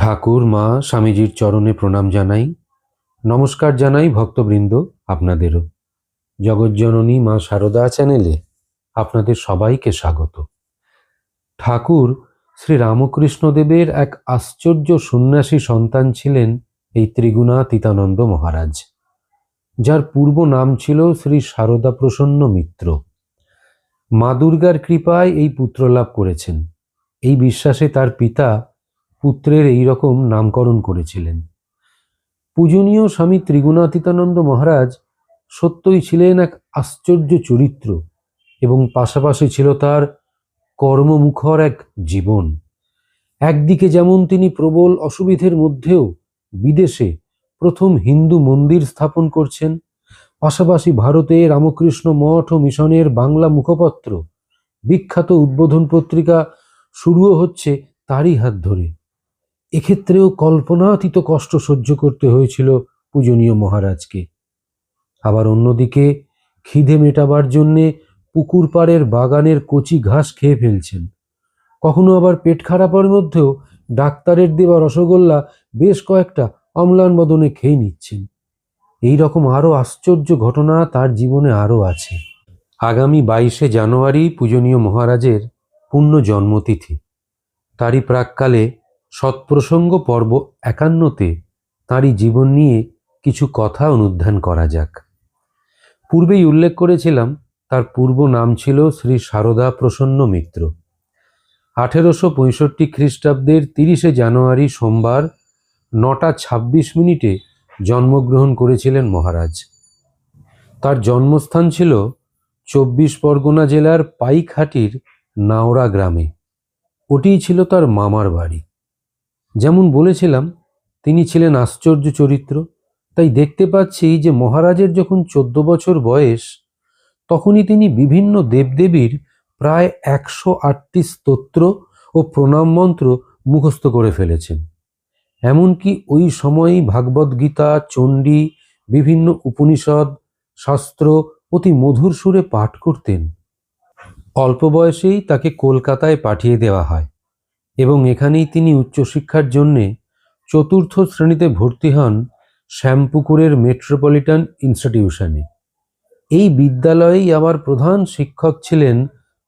ঠাকুর, মা, স্বামীজির চরণে প্রণাম জানাই। নমস্কার জানাই ভক্তবৃন্দ আপনাদেরও। জগজ্জননী মা সারদা চ্যানেলে আপনাদের সবাইকে স্বাগত। ঠাকুর শ্রী রামকৃষ্ণদেবের এক আশ্চর্য সন্ন্যাসী সন্তান ছিলেন এই ত্রিগুণাতীতানন্দ মহারাজ, যার পূর্ব নাম ছিল শ্রী সারদা প্রসন্ন মিত্র। মা দুর্গার কৃপায় এই পুত্র লাভ করেছেন। এই বিশ্বাসে তার পিতা পুত্রের এই রকম নামকরণ করেছিলেন। পূজনীয় স্বামী ত্রিগুণাতীতানন্দ মহারাজ সত্যই ছিলেন এক আশ্চর্য চরিত্র এবং পাশাপাশি ছিল তার কর্মমুখর এক জীবন। একদিকে যেমন তিনি প্রবল অসুবিধের মধ্যেও বিদেশে প্রথম হিন্দু মন্দির স্থাপন করছেন, পাশাপাশি ভারতে রামকৃষ্ণ মঠ ও মিশনের বাংলা মুখপত্র বিখ্যাত উদ্বোধন পত্রিকা শুরুও হচ্ছে তারই হাত ধরে। এক্ষেত্রেও কল্পনাতীত কষ্ট সহ্য করতে হয়েছিল পূজনীয় মহারাজকে। আবার অন্যদিকে খিদে মেটাবার জন্যে পুকুর পাড়ের বাগানের কচি ঘাস খেয়ে ফেলছেন। কখনো আবার পেট খারাপের মধ্যেও ডাক্তারের দেওয়া রসগোল্লা বেশ কয়েকটা অম্লান বদনে খেয়ে নিচ্ছেন। এই রকম আরও আশ্চর্য ঘটনা তার জীবনে আরও আছে। আগামী বাইশে জানুয়ারি পূজনীয় মহারাজের পূর্ণ জন্মতিথি তারই প্রাককালে সৎপ্রসঙ্গ পর্ব একান্নতে তাঁরই জীবন নিয়ে কিছু কথা অনুধ্যান করা যাক। পূর্বেই উল্লেখ করেছিলাম, তার পূর্ব নাম ছিল শ্রী সারদা প্রসন্ন মিত্র। আঠেরোশো পঁয়ষট্টি খ্রিস্টাব্দের তিরিশে জানুয়ারি সোমবার নটা ছাব্বিশ মিনিটে জন্মগ্রহণ করেছিলেন মহারাজ। তার জন্মস্থান ছিল চব্বিশ পরগনা জেলার পাইকহাটির নাওড়া গ্রামে। ওটিই ছিল তার মামার বাড়ি। যেমন বলেছিলাম, তিনি ছিলেন আশ্চর্য চরিত্র। তাই দেখতে পাচ্ছি যে মহারাজের যখন চোদ্দ বছর বয়স, তখনই তিনি বিভিন্ন দেবদেবীর প্রায় একশো আটটি স্তোত্র ও প্রণাম মন্ত্র মুখস্থ করে ফেলেছেন। এমনকি ওই সময়ই ভাগবত গীতা, চণ্ডী, বিভিন্ন উপনিষদ, শাস্ত্র অতি মধুর সুরে পাঠ করতেন। অল্প বয়সেই তাকে কলকাতায় পাঠিয়ে দেওয়া হয়। এবং এখানেই তিনি উচ্চশিক্ষার জন্যে চতুর্থ শ্রেণীতে ভর্তি হন শ্যামপুকুরের মেট্রোপলিটন ইনস্টিটিউশনে। এই বিদ্যালয়েই আবার প্রধান শিক্ষক ছিলেন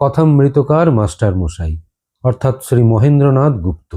কথামৃতকার মাস্টারমশাই, অর্থাৎ শ্রী মহেন্দ্রনাথ গুপ্ত।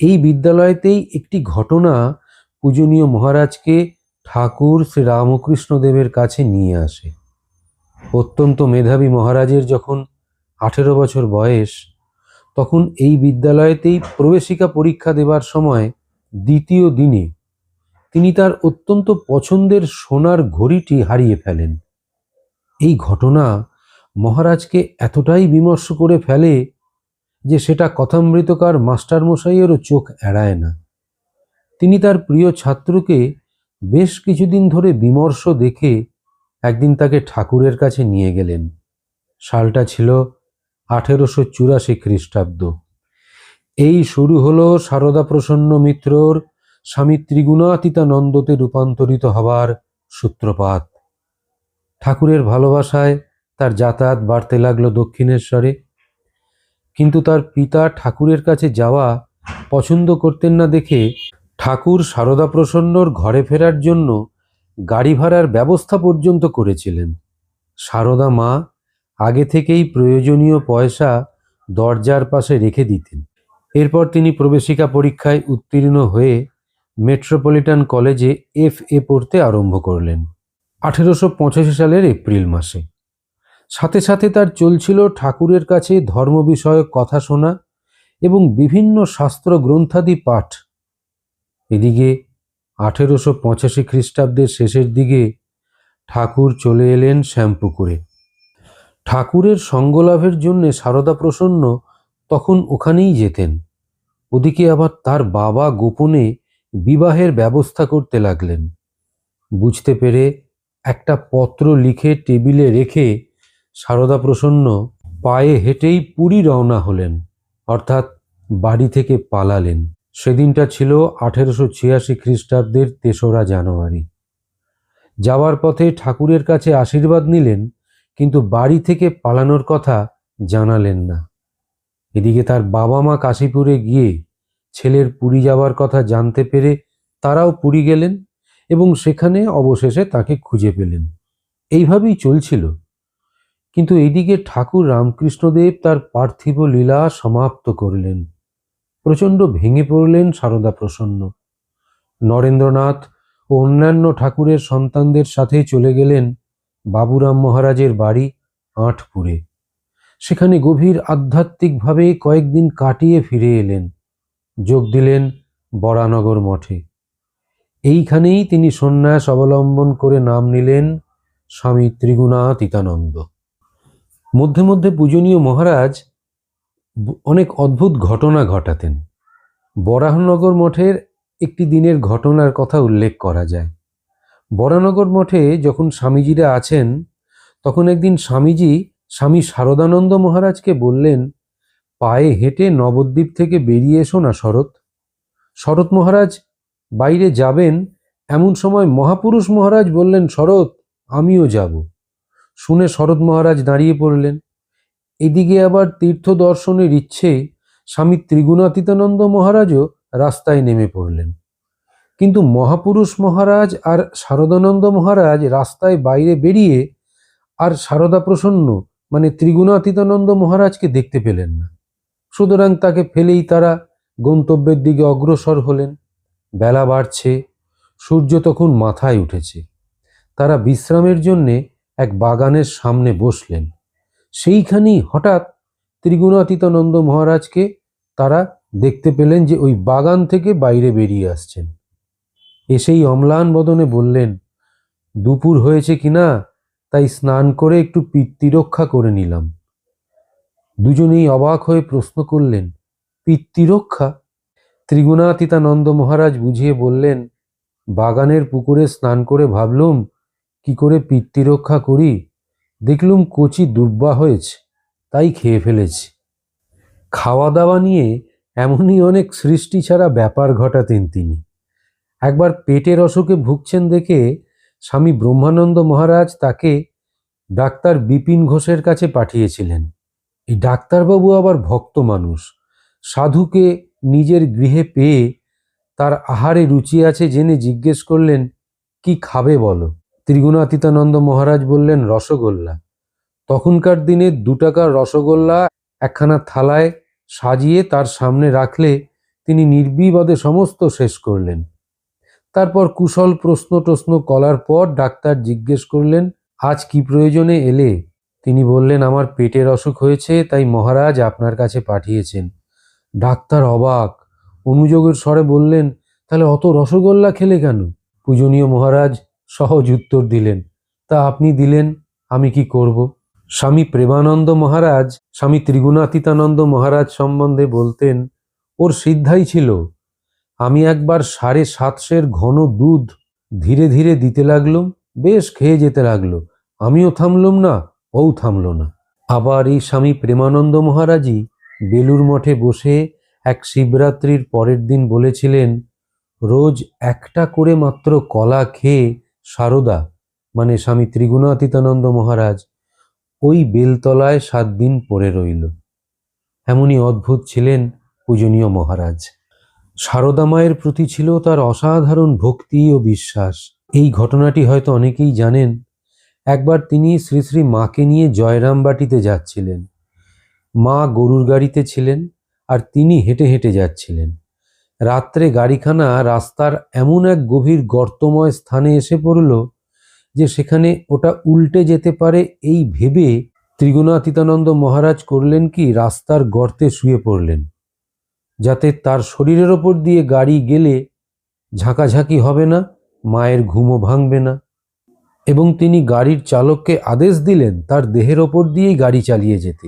এই বিদ্যালয়তেই একটি ঘটনা পূজনীয় মহারাজকে ঠাকুর শ্রী রামকৃষ্ণদেবের কাছে নিয়ে আসে। অত্যন্ত মেধাবী মহারাজের যখন আঠেরো বছর বয়স তখন এই বিদ্যালয়তেই প্রবেশিকা পরীক্ষা দেবার সময় দ্বিতীয় দিনে তিনি তার অত্যন্ত পছন্দের সোনার ঘড়িটি হারিয়ে ফেলেন। এই ঘটনা মহারাজকে এতটাই বিমর্ষ করে ফেলে যে সেটা কথামৃতকার মাস্টারমশাইয়েরও চোখ এড়ায় না। তিনি তার প্রিয় ছাত্রকে বেশ কিছুদিন ধরে বিমর্ষ দেখে একদিন তাকে ঠাকুরের কাছে নিয়ে গেলেন। সালটা ছিল আঠেরোশো চুরাশি খ্রিস্টাব্দ। এই শুরু হলো সারদা প্রসন্ন মিত্রর স্বামী ত্রিগুণাতীতানন্দতে রূপান্তরিত হবার সূত্রপাত। ঠাকুরের ভালোবাসায় তার যাতায়াত বাড়তে লাগল দক্ষিণেশ্বরে। কিন্তু তার পিতা ঠাকুরের কাছে যাওয়া পছন্দ করতেন না দেখে ঠাকুর সারদা প্রসন্নর ঘরে ফেরার জন্য গাড়ি ভাড়ার ব্যবস্থা পর্যন্ত করেছিলেন। সারদা মা আগে থেকেই প্রয়োজনীয় পয়সা দরজার পাশে রেখে দিতেন। এরপর তিনি প্রবেশিকা পরীক্ষায় উত্তীর্ণ হয়ে মেট্রোপলিটন কলেজে এফ এ পড়তে আরম্ভ করলেন। আঠেরোশো পঁচাশি সালের এপ্রিল মাসে। সাথে সাথে তার চলছিল ঠাকুরের কাছে ধর্ম বিষয়ক কথা শোনা এবং বিভিন্ন শাস্ত্র গ্রন্থাদি পাঠ। এদিকে আঠেরোশো পঁচাশি খ্রিস্টাব্দের শেষের দিকে ঠাকুর চলে এলেন শ্যামপুকুরে। ঠাকুরের সঙ্গলাভের জন্যে সারদা প্রসন্ন তখন ওখানেই যেতেন। ওদিকে আবার তার বাবা গোপনে বিবাহের ব্যবস্থা করতে লাগলেন। বুঝতে পেরে একটা পত্র লিখে টেবিলে রেখে সারদা প্রসন্ন পায়ে হেঁটেই পুরী রওনা হলেন, অর্থাৎ বাড়ি থেকে পালালেন। সেদিনটা ছিল আঠেরোশো ছিয়াশি খ্রিস্টাব্দের তেসরা জানুয়ারি। যাওয়ার পথে ঠাকুরের কাছে আশীর্বাদ নিলেন কিন্তু বাড়ি থেকে পালানোর কথা জানালেন না। এদিকে তার বাবা মা কাশীপুরে গিয়ে ছেলের পুরী যাওয়ার কথা জানতে পেরে তারাও পুরী গেলেন এবং সেখানে অবশেষে তাকে খুঁজে পেলেন। এইভাবেই চলছিল। কিন্তু এইদিকে ঠাকুর রামকৃষ্ণদেব তার পার্থিব লীলা সমাপ্ত করলেন। প্রচণ্ড ভেঙে পড়লেন সারদা প্রসন্ন। নরেন্দ্রনাথ ও অন্যান্য ঠাকুরের সন্তানদের সাথে চলে গেলেন বাবুরাম মহারাজের বাড়ি আটপুরে। সেখানে গভীর আধ্যাত্মিকভাবে কয়েকদিন কাটিয়ে ফিরে এলেন। যোগ দিলেন বরানগর মঠে। এইখানেই তিনি সন্ন্যাস অবলম্বন করে নাম নিলেন স্বামী ত্রিগুণাতীতানন্দ মধ্যে মধ্যে পূজনীয় মহারাজ অনেক অদ্ভুত ঘটনা ঘটাতেন। বরাহনগর মঠের একটি দিনের ঘটনার কথা উল্লেখ করা যায়। বরানগর মঠে যখন স্বামীজিরা আছেন, তখন একদিন স্বামীজি স্বামী শারদানন্দ মহারাজকে বললেন, পায়ে হেঁটে নবদ্বীপ থেকে বেরিয়ে এসো না শরৎ। শরৎ মহারাজ, বাইরে যাবেন? এমন সময় মহাপুরুষ মহারাজ বললেন, শরৎ, আমিও যাব। শুনে শরৎ মহারাজ দাঁড়িয়ে পড়লেন। এদিকে আবার তীর্থ দর্শনের ইচ্ছে স্বামী ত্রিগুণাতীতানন্দ মহারাজও রাস্তায় নেমে পড়লেন। কিন্তু মহাপুরুষ মহারাজ আর শারদানন্দ মহারাজ রাস্তায় বাইরে বেরিয়ে আর শারদা প্রসন্ন মানে ত্রিগুণাতীতানন্দ মহারাজকে দেখতে পেলেন না। সুতরাং তাকে ফেলেই তারা গন্তব্যের দিকে অগ্রসর হলেন। বেলা বাড়ছে, সূর্য তখন মাথায় উঠেছে। তারা বিশ্রামের জন্যে এক বাগানের সামনে বসলেন। সেইখানেই হঠাৎ ত্রিগুণাতীতানন্দ মহারাজকে তারা দেখতে পেলেন যে ওই বাগান থেকে বাইরে বেরিয়ে আসছেন। এসেই অম্লান বদনে বললেন, দুপুর হয়েছে কিনা তাই স্নান করে একটু পিতৃরক্ষা করে নিলাম। দুজনেই অবাক হয়ে প্রশ্ন করলেন, পিতৃরক্ষা? ত্রিগুণাতীতানন্দ মহারাজ বুঝিয়ে বললেন, বাগানের পুকুরে স্নান করে ভাবলুম, কি করে পিতৃরক্ষা করি? দেখলুম কচি দুর্বা হয়েছে, তাই খেয়ে ফেলেছি। খাওয়া দাওয়া নিয়ে এমনই অনেক সৃষ্টি ছাড়া ব্যাপার ঘটাতেন তিনি। একবার পেটের অসুখে ভুগছেন দেখে স্বামী ব্রহ্মানন্দ মহারাজ তাকে ডাক্তার বিপিন ঘোষের কাছে পাঠিয়েছিলেন। এই ডাক্তারবাবু আবার ভক্ত মানুষ। সাধুকে নিজের গৃহে পেয়ে তার আহারে রুচি আছে জেনে জিজ্ঞেস করলেন, কি খাবে বলো? ত্রিগুণাতীতানন্দ মহারাজ বললেন, রসগোল্লা। তখনকার দিনে দু টাকার রসগোল্লা একখানা থালায় সাজিয়ে তার সামনে রাখলে তিনি নির্বিবাদে সমস্ত শেষ করলেন। তারপর কুশল প্রশ্ন টশ্ন করার পর ডাক্তার জিজ্ঞেস করলেন, আজ কি প্রয়োজনে এলে? তিনি বললেন, আমার পেটের অসুখ হয়েছে, তাই মহারাজ আপনার কাছে পাঠিয়েছেন। ডাক্তার অবাক, অনুযোগের স্বরে বললেন, তাহলে অত রসগোল্লা খেলে কেন? পূজনীয় মহারাজ সহজ উত্তর দিলেন, তা আপনি দিলেন, আমি কি করব? স্বামী প্রেমানন্দ মহারাজ, স্বামী ত্রিগুণাতীতানন্দ মহারাজ সম্বন্ধে বলতেন, ওর সিদ্ধাই ছিল আমি একবার সাড়ে সাতশের ঘন দুধ ধীরে ধীরে দিতে লাগলুম, বেশ খেয়ে যেতে লাগল। আমিও থামলুম না ও থামল না। আবার এই স্বামী প্রেমানন্দ মহারাজই বেলুর মঠে বসে এক শিবরাত্রির পরের দিন বলেছিলেন, রোজ একটা করে মাত্র কলা খেয়ে সারদা মানে স্বামী ত্রিগুণাতীতানন্দ মহারাজ, ওই বেলতলায় সাত দিন পড়ে রইল। এমনই অদ্ভুত ছিলেন পূজনীয় মহারাজ। সারদা মায়ের প্রতি ছিল তার অসাধারণ ভক্তি ও বিশ্বাস। এই ঘটনাটি হয়তো অনেকেই জানেন, একবার তিনি শ্রী শ্রী মাকে নিয়ে জয়রামবাটিতে যাচ্ছিলেন। মা গরুর গাড়িতে ছিলেন আর তিনি হেঁটে হেঁটে যাচ্ছিলেন। রাত্রে গাড়িখানা রাস্তার এমন এক গভীর গর্তময় স্থানে এসে পড়ল যে সেখানে ওটা উল্টে যেতে পারে এই ভেবে ত্রিগুণাতীতানন্দ মহারাজ করলেন কি, রাস্তার গর্তে শুয়ে পড়লেন। যাতে তার শরীরের ওপর দিয়ে গাড়ি গেলে ঝাঁকাঝাঁকি হবে না, মায়ের ঘুমও ভাঙবে না। এবং তিনি গাড়ির চালককে আদেশ দিলেন তার দেহের ওপর দিয়েই গাড়ি চালিয়ে যেতে।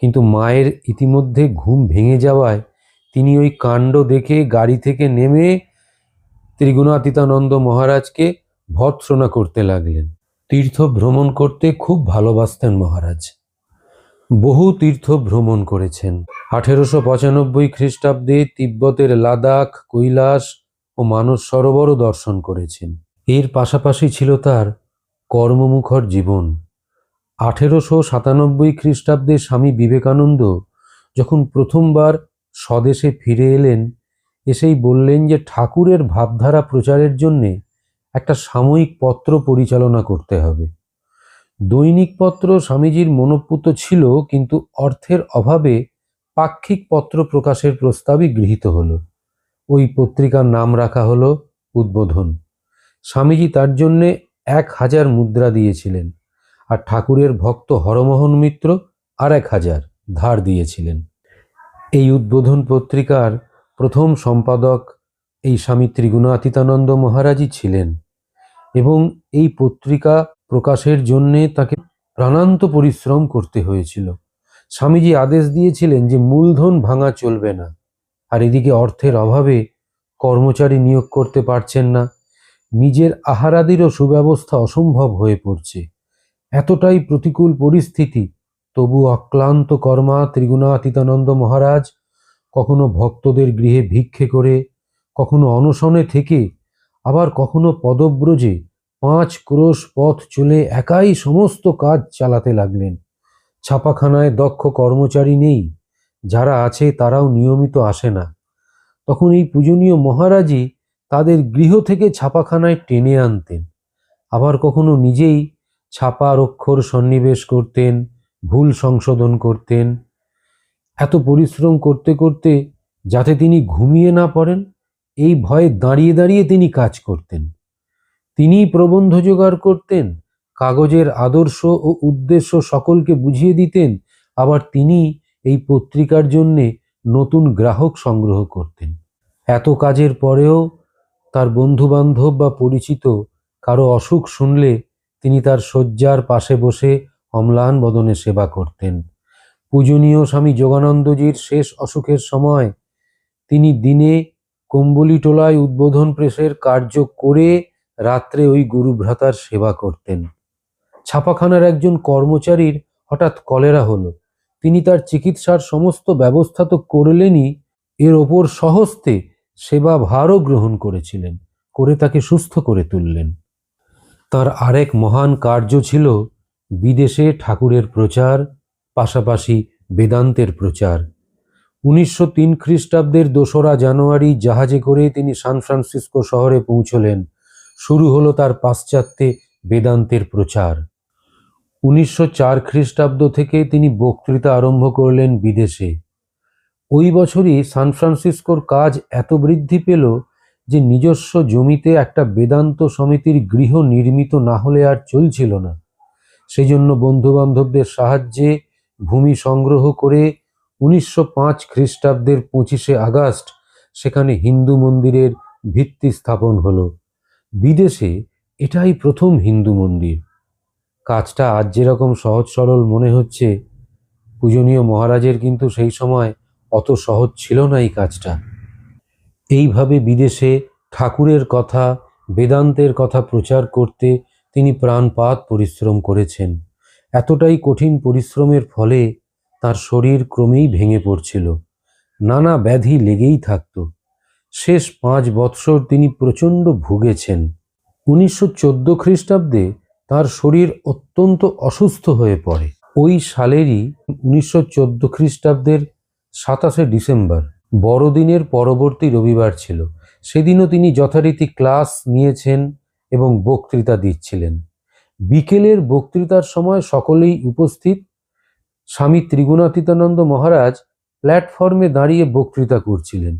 কিন্তু মায়ের ইতিমধ্যে ঘুম ভেঙে যাওয়ায় তিনি ওই কাণ্ড দেখে গাড়ি থেকে নেমে ত্রিগুণাতীতানন্দ মহারাজকে ভৎসনা করতে লাগলেন। তীর্থ ভ্রমণ করতে খুব ভালোবাসতেন মহারাজ। বহু তীর্থ ভ্রমণ করেছেন। আঠেরোশো পঁচানব্বই খ্রিস্টাব্দে তিব্বতের লাদাখ, কৈলাস ও মানস সরোবরও দর্শন করেছেন। এর পাশাপাশি ছিল তার কর্মমুখর জীবন। আঠেরোশো সাতানব্বই খ্রিস্টাব্দে স্বামী বিবেকানন্দ যখন প্রথমবার স্বদেশে ফিরে এলেন, এসেই বললেন যে ঠাকুরের ভাবধারা প্রচারের জন্যে একটা সাময়িক পত্র পরিচালনা করতে হবে। দৈনিক পত্র স্বামীজির মনোপুত ছিল, কিন্তু অর্থের অভাবে পাক্ষিক পত্র প্রকাশের প্রস্তাবই গৃহীত হল। ওই পত্রিকার নাম রাখা হলো উদ্বোধন। স্বামীজি তার জন্যে এক হাজার মুদ্রা দিয়েছিলেন, আর ঠাকুরের ভক্ত হরমোহন মিত্র আর এক হাজার ধার দিয়েছিলেন। এই উদ্বোধন পত্রিকার প্রথম সম্পাদক এই স্বামী ত্রিগুণাতীতানন্দ মহারাজই ছিলেন, এবং এই পত্রিকা প্রকাশের জন্যে তাকে প্রাণান্ত পরিশ্রম করতে হয়েছিল। স্বামীজি আদেশ দিয়েছিলেন যে মূলধন ভাঙা চলবে না। আর এদিকে অর্থের অভাবে কর্মচারী নিয়োগ করতে পারছেন না। নিজের আহারাদিরও সুব্যবস্থা অসম্ভব হয়ে পড়ছে। এতটাই প্রতিকূল পরিস্থিতি, তবু অক্লান্ত কর্মা ত্রিগুণাতীতানন্দ মহারাজ, কখনো ভক্তদের গৃহে ভিক্ষে করে, কখনো অনশনে থেকে, আবার কখনো পদব্রজে পাঁচ ক্রোশ পথ চলে একাই সমস্ত কাজ চালাতে লাগলেন। ছাপাখানায় দক্ষ কর্মচারী নেই, যারা আছে তারাও নিয়মিত আসে না। তখন এই পূজনীয় মহারাজই তাদের গৃহ থেকে ছাপাখানায় টেনে আনতেন। আবার কখনো নিজেই ছাপার অক্ষর সন্নিবেশ করতেন, ভুল সংশোধন করতেন। এত পরিশ্রম করতে করতে যাতে তিনি ঘুমিয়ে না পড়েন, এই ভয়ে দাঁড়িয়ে দাঁড়িয়ে তিনি কাজ করতেন। তিনিই প্রবন্ধ জোগাড় করতেন, কাগজের আদর্শ ও উদ্দেশ্য সকলকে বুঝিয়ে দিতেন, আবার তিনি এই পত্রিকার জন্যে নতুন গ্রাহক সংগ্রহ করতেন। এত কাজের পরেও তার বন্ধুবান্ধব বা পরিচিত কারও অসুখ শুনলে তিনি তার শয্যার পাশে বসে অম্লান বদনে সেবা করতেন। পূজনীয় স্বামী যোগানন্দজির শেষ অসুখের সময় তিনি দিনে কম্বলিটোলায় উদ্বোধন প্রেসের কার্য করে রাত্রে ওই গুরুভ্রাতার সেবা করতেন। ছাপাখানার একজন কর্মচারীর হঠাৎ কলেরা হলো। তিনি তার চিকিৎসার সমস্ত ব্যবস্থা তো করলেনই, এর ওপর সহস্তে সেবা ভারও গ্রহণ করেছিলেন, করে তাকে সুস্থ করে তুললেন। তার আরেক মহান কার্য ছিল বিদেশে ঠাকুরের প্রচার, পাশাপাশি বেদান্তের প্রচার। উনিশশো তিন খ্রিস্টাব্দের দোসরা জানুয়ারি জাহাজে করে তিনি সান ফ্রান্সিসকো শহরে পৌঁছলেন। শুরু হলো তার পাশ্চাত্যে বেদান্তের প্রচার। উনিশশো চার খ্রিস্টাব্দ থেকে তিনি বক্তৃতা আরম্ভ করলেন বিদেশে। ওই বছরই সান ফ্রান্সিসকোর কাজ এত বৃদ্ধি পেল যে নিজস্ব জমিতে একটা বেদান্ত সমিতির গৃহ নির্মিত না হলে আর চলছিল না। সেই জন্য বন্ধুবান্ধবদের সাহায্যে ভূমি সংগ্রহ করে উনিশশো পাঁচ খ্রিস্টাব্দের পঁচিশে আগস্ট সেখানে হিন্দু মন্দিরের ভিত্তি স্থাপন হলো। বিদেশে এটাই প্রথম হিন্দু মন্দির। কাজটা আজ যেরকম সহজ সরল মনে হচ্ছে, পূজনীয় মহারাজের কিন্তু সেই সময় অত সহজ ছিল না এই কাজটা। এইভাবে বিদেশে ঠাকুরের কথা, বেদান্তের কথা প্রচার করতে তিনি প্রাণপাত পরিশ্রম করেছেন। এতটাই কঠিন পরিশ্রমের ফলে তার শরীর ক্রমেই ভেঙে পড়ছিল। নানা ব্যাধি লেগেই থাকত। শেষ পাঁচ বৎসর তিনি প্রচণ্ড ভুগেছেন। উনিশশো চোদ্দ খ্রিস্টাব্দে তার শরীর অত্যন্ত অসুস্থ হয়ে পড়ে। ওই সালেরই উনিশশো চোদ্দ খ্রিস্টাব্দের সাতাশে ডিসেম্বর, বড়দিনের পরবর্তী রবিবার ছিল। সেদিনও তিনি যথারীতি ক্লাস নিয়েছেন এবং বক্তৃতা দিচ্ছিলেন। বিকেলের বক্তৃতার সময় সকলেই উপস্থিত। স্বামী ত্রিগুণাতীতানন্দ মহারাজ প্ল্যাটফর্মে দাঁড়িয়ে বক্তৃতা করছিলেন।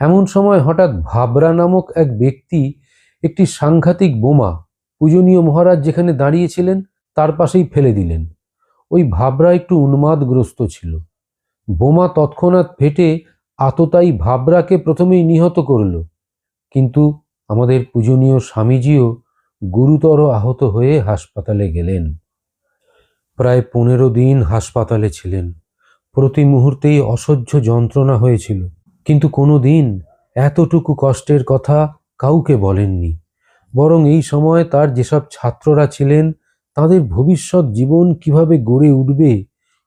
এমন সময় হঠাৎ ভাবরা নামক এক ব্যক্তি একটি সাংঘাতিক বোমা পূজনীয় মহারাজ যেখানে দাঁড়িয়েছিলেন, তার পাশেই ফেলে দিলেন। ওই ভাবরা একটু উন্মাদগ্রস্ত ছিল। বোমা তৎক্ষণাৎ ফেটে আততাই ভাবরাকে প্রথমেই নিহত করল। কিন্তু আমাদের পূজনীয় স্বামীজিও গুরুতর আহত হয়ে হাসপাতালে গেলেন। প্রায় পনেরো দিন হাসপাতালে ছিলেন। প্রতি মুহূর্তেই অসহ্য যন্ত্রণা হয়েছিল। কিন্তু কোনো দিন এতটুকু কষ্টের কথা কাউকে বলেননি। বরং এই সময় তার যেসব ছাত্ররা ছিলেন, তাদের ভবিষ্যৎ জীবন কীভাবে গড়ে উঠবে,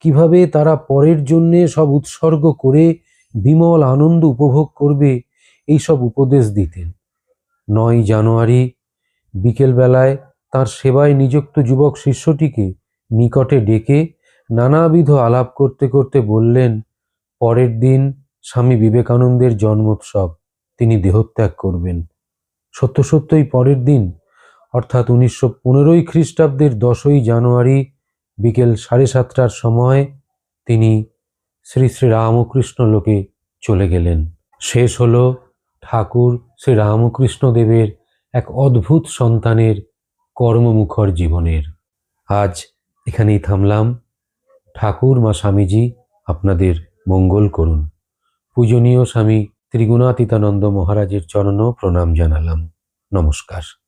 কীভাবে তারা পরের জন্যে সব উৎসর্গ করে বিমল আনন্দ উপভোগ করবে এই সব উপদেশ দিতেন। নয় জানুয়ারি, বিকেলবেলায় তার সেবায় নিযুক্ত যুবক শিষ্যটিকে নিকটে ডেকে নানাবিধ আলাপ করতে করতে বললেন, পরের দিন স্বামী বিবেকানন্দের জন্মোৎসব তিনি দেহত্যাগ করবেন। সত্য সত্যই পরের দিন, অর্থাৎ উনিশশো পনেরোই খ্রিস্টাব্দের দশই জানুয়ারি বিকেল সাড়ে সাতটার সময় তিনি শ্রী শ্রী রামকৃষ্ণ লোকে চলে গেলেন। শেষ হল ঠাকুর শ্রী রামকৃষ্ণ দেবের এক অদ্ভুত সন্তানের কর্মমুখর জীবনের। আজ এখানেই থামলাম। ঠাকুর মা স্বামীজি আপনাদের মঙ্গল করুন। পূজনীয় স্বামী ত্রিগুণাতীতানন্দ মহারাজের চরণ প্রণাম জানালাম। নমস্কার।